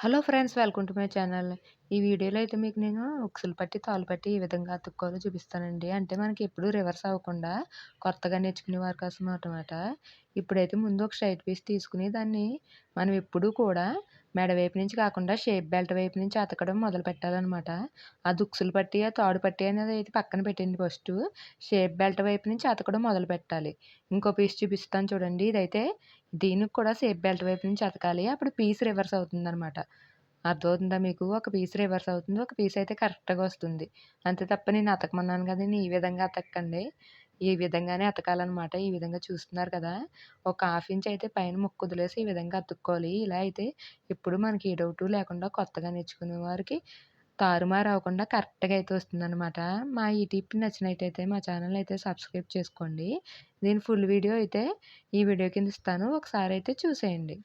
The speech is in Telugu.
Hello friends welcome to my channel. ఈ వీడియోలో అయితే మీకు నేను ఉక్సులు పట్టి తాళ్ళు పట్టి ఈ విధంగా అతుక్కోవాలో చూపిస్తానండి. అంటే మనకి ఎప్పుడూ రివర్స్ అవ్వకుండా కొత్తగా నేర్చుకునే వారి కోసం అనమాట ఇప్పుడైతే ముందు ఒక స్ట్రైట్ పీస్ తీసుకుని దాన్ని మనం ఎప్పుడూ కూడా మెడ వైపు నుంచి కాకుండా షేప్ బెల్ట్ వైపు నుంచి అతకడం మొదలు పెట్టాలన్నమాట. ఆ దుక్సులు పట్టి ఆ తాడు పట్టి అనేది అయితే పక్కన పెట్టండి ఫస్ట్. షేప్ బెల్ట్ వైపు నుంచి అతకడం మొదలు పెట్టాలి. ఇంకో పీస్ చూపిస్తాను చూడండి. ఇదైతే దీనికి కూడా షేప్ బెల్ట్ వైపు నుంచి అతకాలి. అప్పుడు పీస్ రివర్స్ అవుతుందన్నమాట. అర్థమవుతుందా మీకు? ఒక పీస్ రివర్స్ అవుతుంది. ఒక పీస్ అయితే కరెక్ట్గా వస్తుంది. అంతే తప్ప నేను అతకమన్నాను కదండి. ఈ విధంగా అతకండి ఈ విధంగానే అతకాలన్నమాట ఈ విధంగా చూస్తున్నారు కదా! ఒక హాఫ్ ఇంచ్ అయితే పైన ముక్కు వదిలేసి ఈ విధంగా అతుక్కోవాలి. ఇలా అయితే ఇప్పుడు మనకి ఏ డౌట్ లేకుండా కొత్తగా నేర్చుకునే వారికి తారుమారు అవ్వకుండా కరెక్ట్గా అయితే వస్తుందన్నమాట మా ఈ టిప్ నచ్చినట్టయితే మా ఛానల్ అయితే సబ్స్క్రైబ్ చేసుకోండి. దీని ఫుల్ వీడియో అయితే ఈ వీడియో కింద ఇస్తాను. ఒకసారి అయితే చూసేయండి.